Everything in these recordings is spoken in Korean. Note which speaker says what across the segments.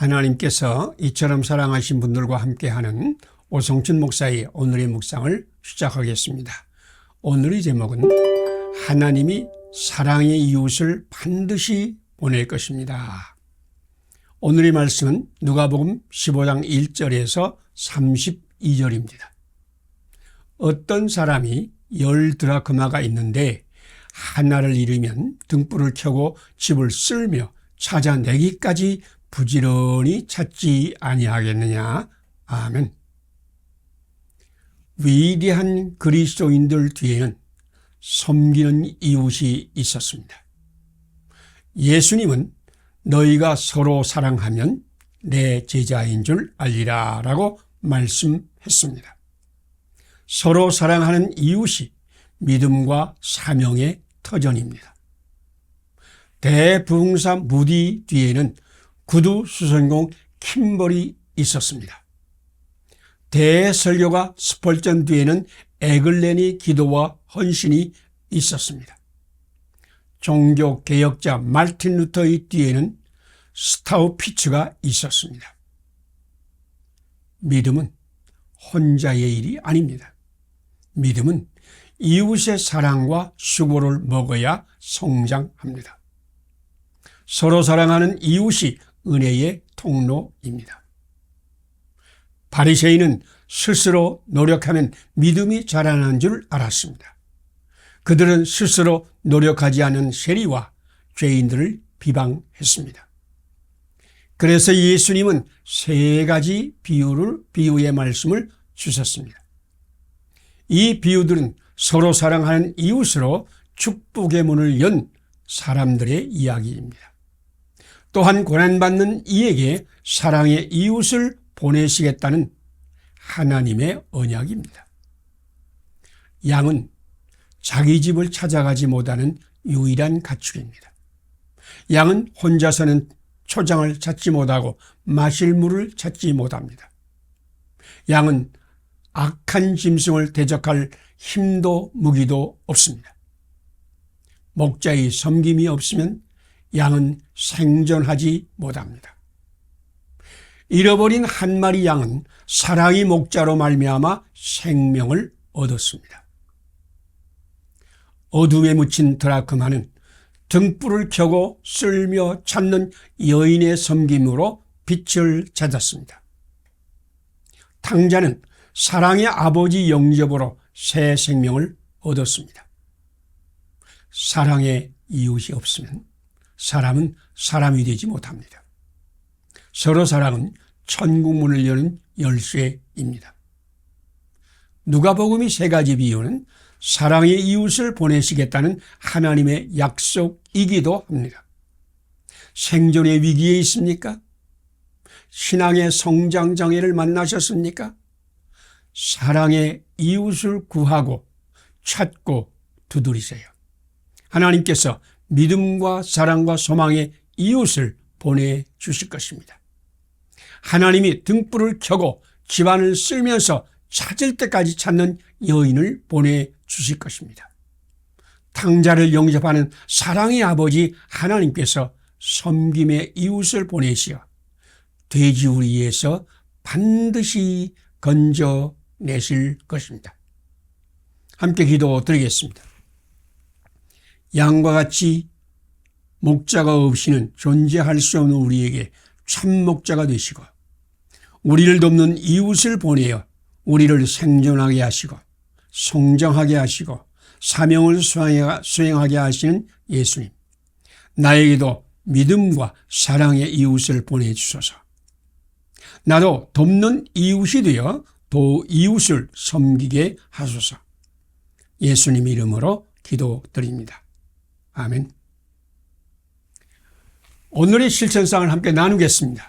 Speaker 1: 하나님께서 이처럼 사랑하신 분들과 함께하는 오성춘 목사의 오늘의 묵상을 시작하겠습니다. 오늘의 제목은 하나님이 사랑의 이웃을 반드시 보낼 것입니다. 오늘의 말씀은 누가복음 15장 1절에서 32절입니다. 어떤 사람이 열 드라크마가 있는데 하나를 잃으면 등불을 켜고 집을 쓸며 찾아내기까지 부지런히 찾지 아니하겠느냐. 아멘. 위대한 그리스도인들 뒤에는 섬기는 이웃이 있었습니다. 예수님은 너희가 서로 사랑하면 내 제자인 줄 알리라 라고 말씀했습니다. 서로 사랑하는 이웃이 믿음과 사명의 터전입니다. 대부흥사 무디 뒤에는 구두 수선공 킴벌이 있었습니다. 대설교가 스펄전 뒤에는 에글렌이 기도와 헌신이 있었습니다. 종교 개혁자 말틴 루터의 뒤에는 스타우 피츠가 있었습니다. 믿음은 혼자의 일이 아닙니다. 믿음은 이웃의 사랑과 수고를 먹어야 성장합니다. 서로 사랑하는 이웃이 은혜의 통로입니다. 바리새인은 스스로 노력하면 믿음이 자라는 줄 알았습니다. 그들은 스스로 노력하지 않은 세리와 죄인들을 비방했습니다. 그래서 예수님은 세 가지 비유를 비유의 말씀을 주셨습니다. 이 비유들은 서로 사랑하는 이웃으로 축복의 문을 연 사람들의 이야기입니다. 또한 고난받는 이에게 사랑의 이웃을 보내시겠다는 하나님의 언약입니다. 양은 자기 집을 찾아가지 못하는 유일한 가축입니다. 양은 혼자서는 초장을 찾지 못하고 마실 물을 찾지 못합니다. 양은 악한 짐승을 대적할 힘도 무기도 없습니다. 목자의 섬김이 없으면 양은 생존하지 못합니다. 잃어버린 한 마리 양은 사랑의 목자로 말미암아 생명을 얻었습니다. 어둠에 묻힌 드라크마는 등불을 켜고 쓸며 찾는 여인의 섬김으로 빛을 찾았습니다. 탕자는 사랑의 아버지 영접으로 새 생명을 얻었습니다. 사랑의 이웃이 없으면 사람은 사람이 되지 못합니다. 서로 사랑은 천국 문을 여는 열쇠입니다. 누가복음이 세 가지 비유는 사랑의 이웃을 보내시겠다는 하나님의 약속이기도 합니다. 생존의 위기에 있습니까? 신앙의 성장 장애를 만나셨습니까? 사랑의 이웃을 구하고 찾고 두드리세요. 하나님께서 믿음과 사랑과 소망의 이웃을 보내주실 것입니다. 하나님이 등불을 켜고 집안을 쓸면서 찾을 때까지 찾는 여인을 보내주실 것입니다. 탕자를 영접하는 사랑의 아버지 하나님께서 섬김의 이웃을 보내시어 돼지우리에서 반드시 건져내실 것입니다. 함께 기도 드리겠습니다. 양과 같이 목자가 없이는 존재할 수 없는 우리에게 참 목자가 되시고 우리를 돕는 이웃을 보내어 우리를 생존하게 하시고 성장하게 하시고 사명을 수행하게 하시는 예수님. 나에게도 믿음과 사랑의 이웃을 보내주소서. 나도 돕는 이웃이 되어 또 이웃을 섬기게 하소서. 예수님 이름으로 기도드립니다. 아멘. 오늘의 실천상을 함께 나누겠습니다.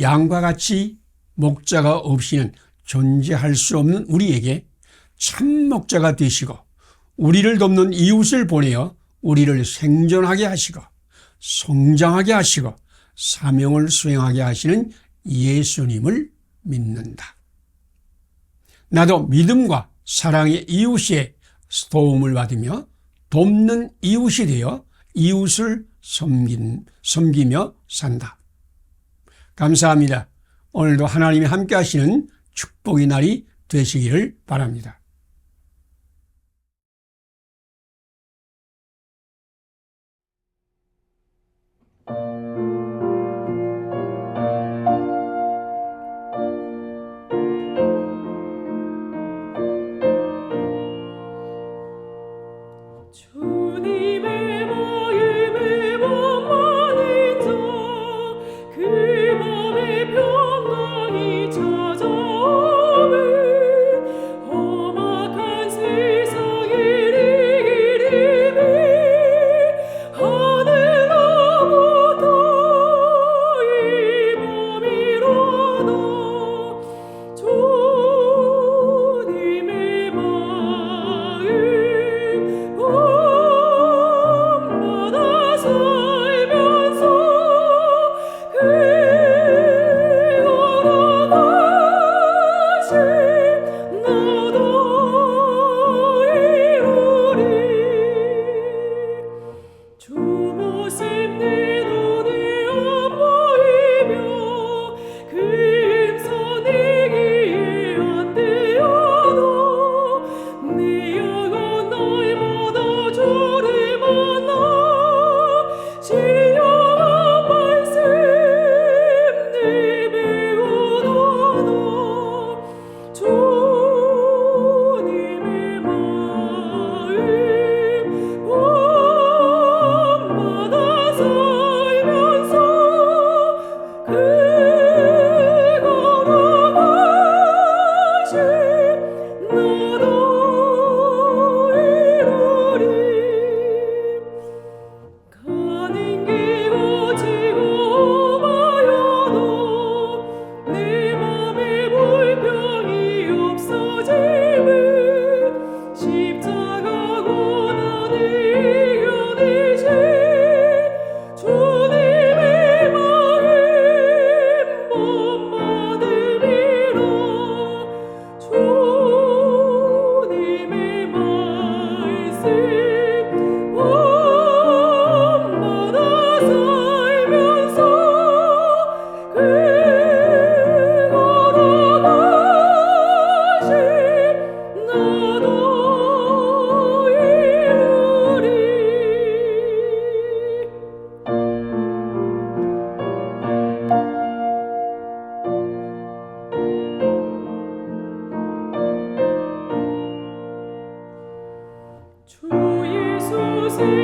Speaker 1: 양과 같이 목자가 없이는 존재할 수 없는 우리에게 참 목자가 되시고 우리를 돕는 이웃을 보내어 우리를 생존하게 하시고 성장하게 하시고 사명을 수행하게 하시는 예수님을 믿는다. 나도 믿음과 사랑의 이웃의 도움을 받으며 돕는 이웃이 되어 이웃을 섬긴, 섬기며 산다.
Speaker 2: 감사합니다. 오늘도 하나님이 함께 하시는 축복의 날이 되시기를 바랍니다.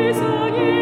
Speaker 3: Ти